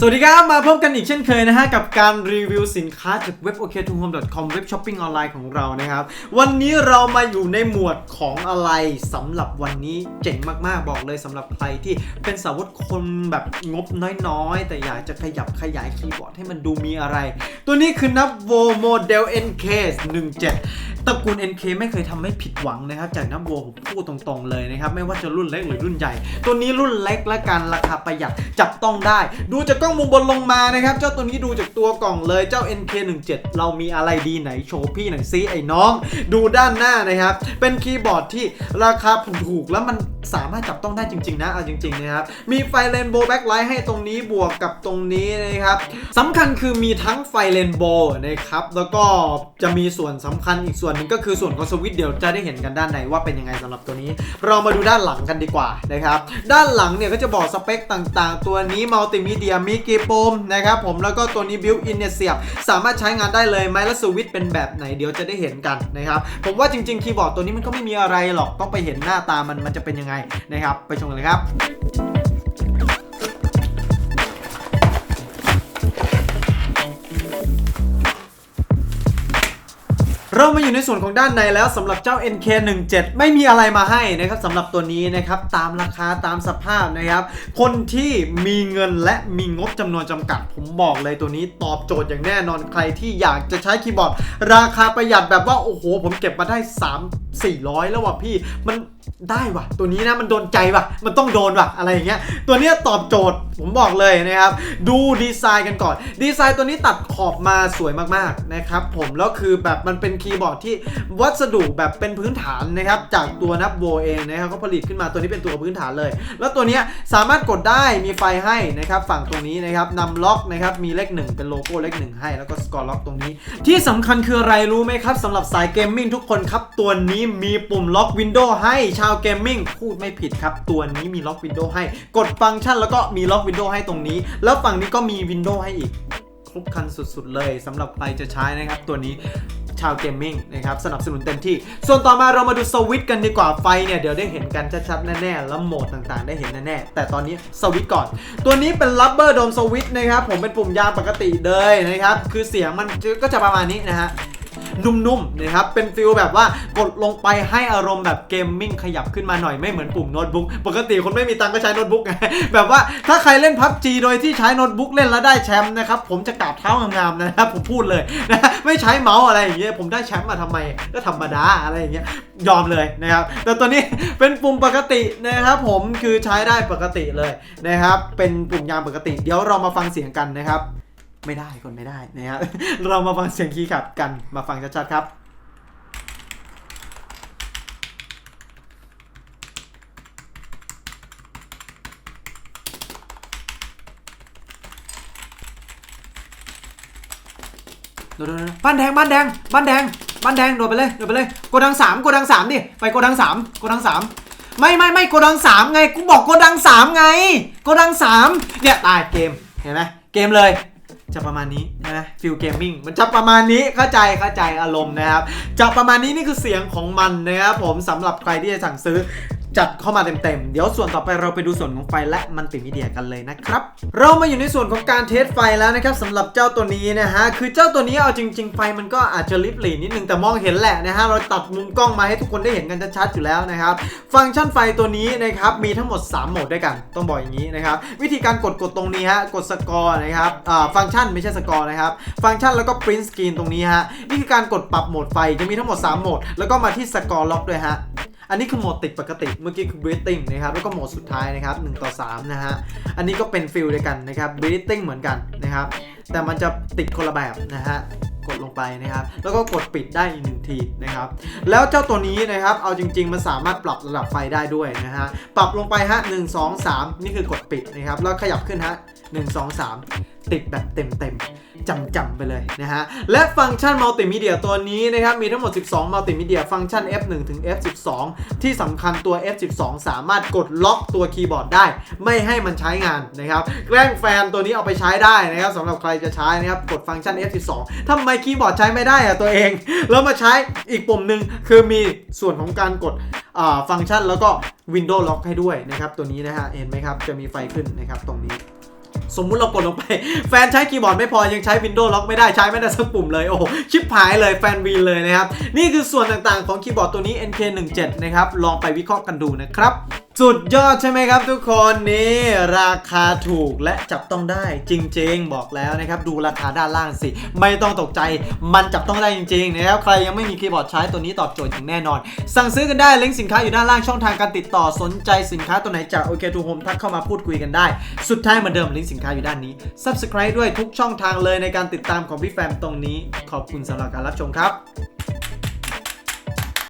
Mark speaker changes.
Speaker 1: สวัสดีครับ มาพบกันอีกเช่นเคยนะฮะ กับการรีวิวสินค้าจากเว็บ o k t o h o m e c o m เว็บช้อปปิ้งออนไลน์ของเรานะครับ วันนี้เรามาอยู่ในหมวดของอะไรสำหรับวันนี้เจ๋งมากๆบอกเลยสำหรับใครที่เป็นสาวกคนแบบงบน้อยๆ แต่อยากจะขยับขยายคีย์บอร์ดให้มันดูมีอะไร ตัวนี้คือนับโวโมเดล NK 17 ตระกูล NK ไม่เคยทำให้ผิดหวังนะครับ จากนับโวผมพูดตรงๆเลยนะครับ ไม่ว่าจะรุ่นเล็กหรือรุ่นใหญ่ ตัวนี้รุ่นเล็กและกันราคาประหยัดจับต้องได้ ดูจากกล้องมุมบนลงมานะครับ เจ้าตัวนี้ดูจากตัวกล่องเลยเจ้า NK17 เรามีอะไรดีไหนโชว์พี่หน่อยซิไอ้น้อง ดูด้านหน้านะครับ เป็นคีย์บอร์ดที่ราคาถูกแล้วมันสามารถจับต้องได้จริงๆนะเอาจริงๆนะครับ มีไฟเรนโบว์แบ็คไลท์ให้ตรงนี้บวกกับตรงนี้นะครับสำคัญคือมีทั้งไฟเรนโบว์นะครับแล้วก็จะมีส่วนสำคัญอีกส่วนนึ่งก็คือส่วนของสวิตช์เดี๋ยวจะได้เห็นกันด้านในว่าเป็นยังไงสำหรับตัวนี้ เรามาดูด้านหลังกันดีกว่านะครับด้านหลังเนี่ยก็จะบอกสเปคต่างๆ ตัวนี้มัลติมีเดียมีกี่ปุ่มนะครับผมแล้วก็ตัวนี้บิวอินเนี่ยเสียบสามารถใช้งานได้เลยไหมแล้วสวิตช์เป็นแบบไหนเดี๋ยวจะได้เห็นกันนะครับผมว่าจริงๆคีย์บอร์ดตัวนี้มันก็ไม่มีอะไรหรอกต้องไปเห็นหน้าตามันมันจะเป็นยังไงนะครับไปชมกันเลยครับ เรามาอยู่ในส่วนของด้านในแล้วสำหรับเจ้า NK17 ไม่มีอะไรมาให้นะครับสำหรับตัวนี้นะครับตามราคาตามสภาพนะครับ คนที่มีเงินและมีงบจำนวนจำกัด ผมบอกเลยตัวนี้ตอบโจทย์อย่างแน่นอนใครที่อยากจะใช้คีย์บอร์ด ราคาประหยัดแบบว่า โอ้โห ผมเก็บมาได้ 3 400 แล้วว่ะพี่มันได้ว่ะ ตัวนี้นะมันโดนใจว่ะ มันต้องโดนว่ะอะไรอย่างเงี้ยตัวเนี้ยตอบโจทย์ผมบอกเลยนะครับ ดูดีไซน์กันก่อน ดีไซน์ตัวนี้ตัดขอบมาสวยมากๆนะครับผมแล้วคือแบบมันเป็นคีย์บอร์ดที่วัสดุแบบเป็นพื้นฐานนะครับจากตัวนับโวเองนะครับเขาผลิตขึ้นมาตัวนี้เป็นตัวพื้นฐานเลย แล้วตัวนี้สามารถกดได้มีไฟให้นะครับฝั่งตรงนี้นะครับนำล็อกนะครับมีเลขหนึ่งเป็นโลโก้เลขหนึ่งให้แล้วก็สกอร์ล็อกตรงนี้ ที่สำคัญคืออะไรรู้ไหมครับสำหรับสายเกมมิ่งทุกคนครับตัวนี้มีปุ่มล็อกวินโดว์ให้ชาวเกมมิ่งพูดไม่ผิดครับ ตัวนี้มีล็อกวินโดว์ให้ กดฟังก์ชันแล้วก็มีล็อกวินโดว์ให้ตรงนี้ แล้วฝั่งนี้ก็มีวินโดว์ให้อีกครบครันสุดๆเลยสำหรับใครจะใช้นะครับตัวนี้ชาวเกมมิ่งนะครับสนับสนุนเต็มที่ ส่วนต่อมาเรามาดูสวิตกันดีกว่าไฟเนี่ยเดี๋ยวได้เห็นกันชัดๆแน่ๆแล้วโหมดต่างๆ ได้เห็นแน่ๆแต่ตอนนี้สวิตก่อน ตัวนี้เป็น rubber dome switch นะครับผมเป็นปุ่มยางปกติเลยนะครับคือเสียงมันก็จะประมาณนี้นะฮะ นุ่มๆนะครับเป็นฟิลแบบว่ากดลงไปให้อารมณ์แบบเกมมิ่งขยับขึ้นมาหน่อยไม่เหมือนปุ่มโน้ตบุ๊กปกติคนไม่มีตังก็ใช้โน้ตบุ๊กไงแบบว่าถ้าใครเล่นพับจีโดยที่ใช้โน้ตบุ๊กเล่นแล้วได้แชมป์นะครับผมจะกราบเท้างามๆนะครับผมพูดเลยนะไม่ใช้เมาส์อะไรอย่างเงี้ยผมได้แชมป์มาทำไมก็ธรรมดาอะไรอย่างเงี้ยยอมเลยนะครับแต่ตัวนี้เป็นปุ่มปกตินะครับผมคือใช้ได้ปกติเลยนะครับเป็นปุ่มยางปกติ เดี๋ยวเรามาฟังเสียงกันนะครับ ไม่ได้คนไม่ได้นะครับเรามาฟังเสียงคีย์ขับกันมาฟังชัดๆครับโดดโดดโดดบ้านแดงบ้านแดงบ้านแดงบ้านแดงโดดไปเลยโดดไปเลยโกดังสามโกดังสามดิไปโกดังสามโกดังสามไม่ไม่ไม่โกดังสามไงกูบอกโกดังสามไงโกดังสามเนี่ยตายเกมเห็นไหมเกมเลย จะประมาณนี้นะฟิลเกมมิ่งมันจะประมาณนี้เข้าใจเข้าใจอารมณ์นะครับ จะประมาณนี้นี่คือเสียงของมันนะครับผมสำหรับใครที่จะสั่งซื้อ จัดเข้ามาเต็มๆ เดี๋ยวส่วนต่อไปเราไปดูส่วนของไฟและมันติมีเดียกันเลยนะครับ เรามาอยู่ในส่วนของการเทสไฟแล้วนะครับสำหรับเจ้าตัวนี้นะฮะ คือเจ้าตัวนี้เอาจริง ๆ ไฟมันก็อาจจะลิบหลีนิดนึงแต่มองเห็นแหละนะฮะ เราตัดมุมกล้องมาให้ทุกคนได้เห็นกันชัดๆอยู่แล้วนะครับ ฟังก์ชันไฟตัวนี้นะครับมีทั้งหมด 3 โหมดด้วยกัน ต้องบอกอย่างนี้นะครับ วิธีการกดกดตรงนี้ฮะ กดสกอร์นะครับฟังก์ชันไม่ใช่สกอร์นะครับ ฟังก์ชันแล้วก็ print screen ตรงนี้ฮะนี่คือการกดปรับโหมดไฟจะมีทั้งหมด 3 โหมด แล้วก็มาที่สกอร์ล็อกด้วยฮะ อันนี้คือโหมดติดปกติ เมื่อกี้คือ breathing นะครับ แล้วก็โหมดสุดท้ายนะครับ1ต่อ3นะฮะ อันนี้ก็เป็นฟิลเดียวกันนะครับ breathing เหมือนกันนะครับ แต่มันจะติดคนละแบบนะฮะกดลงไปนะครับ แล้วก็กดปิดได้อีกหนึ่งทีนะครับ แล้วเจ้าตัวนี้นะครับ เอาจริง ๆ มันสามารถปรับระดับไฟได้ด้วยนะฮะ ปรับลงไปฮะ1 2 3นี่คือกดปิดนะครับ แล้วขยับขึ้นฮะ1 2 3ติดแบบเต็มๆ จำจำๆไปเลยนะฮะ และฟังก์ชันมัลติมีเดียตัวนี้นะครับ มีทั้งหมด 12 มัลติมีเดียฟังก์ชัน F1 ถึง F12 ที่สำคัญตัว F12 สามารถกดล็อกตัวคีย์บอร์ดได้ ไม่ให้มันใช้งานนะครับ แกล้งแฟนตัวนี้เอาไปใช้ได้นะครับสำหรับใครจะใช้นะครับ กดฟังก์ชัน F12 ทำไมคีย์บอร์ดใช้ไม่ได้อะตัวเอง แล้วมาใช้อีกปุ่มหนึ่งคือมีส่วนของการกดฟังก์ชันแล้วก็ Windows Lock ให้ด้วยนะครับ ตัวนี้นะฮะเห็นไหมครับ จะมีไฟขึ้นนะครับตรงนี้ สมมุติเรากดลงไป แฟนใช้คีย์บอร์ดไม่พอยังใช้ Windows ล็อกไม่ได้ใช้ไม่ได้สักปุ่มเลย โอ้โห ชิปหายเลยแฟนวีเลยนะครับ นี่คือส่วนต่างๆของคีย์บอร์ดตัวนี้ NK17 นะครับ ลองไปวิเคราะห์กันดูนะครับ สุดยอดใช่ไหมครับทุกคนนี่ราคาถูกและจับต้องได้จริง ๆ บอกแล้วนะครับดูราคาด้านล่างสิ ไม่ต้องตกใจมันจับต้องได้จริงๆนะครับใครยังไม่มีคีย์บอร์ดใช้ตัวนี้ตอบโจทย์อย่างแน่นอน สั่งซื้อกันได้ลิงก์สินค้าอยู่ด้านล่างช่องทางการติดต่อสนใจสินค้าตัวไหนจาก OK to Home ทักเข้ามาพูดคุยกันได้ สุดท้ายเหมือนเดิมลิงก์สินค้าอยู่ด้านนี้ Subscribe ด้วยทุกช่องทางเลยในการติดตามของพี่แฟมตรงนี้ ขอบคุณสำหรับการรับชมครับ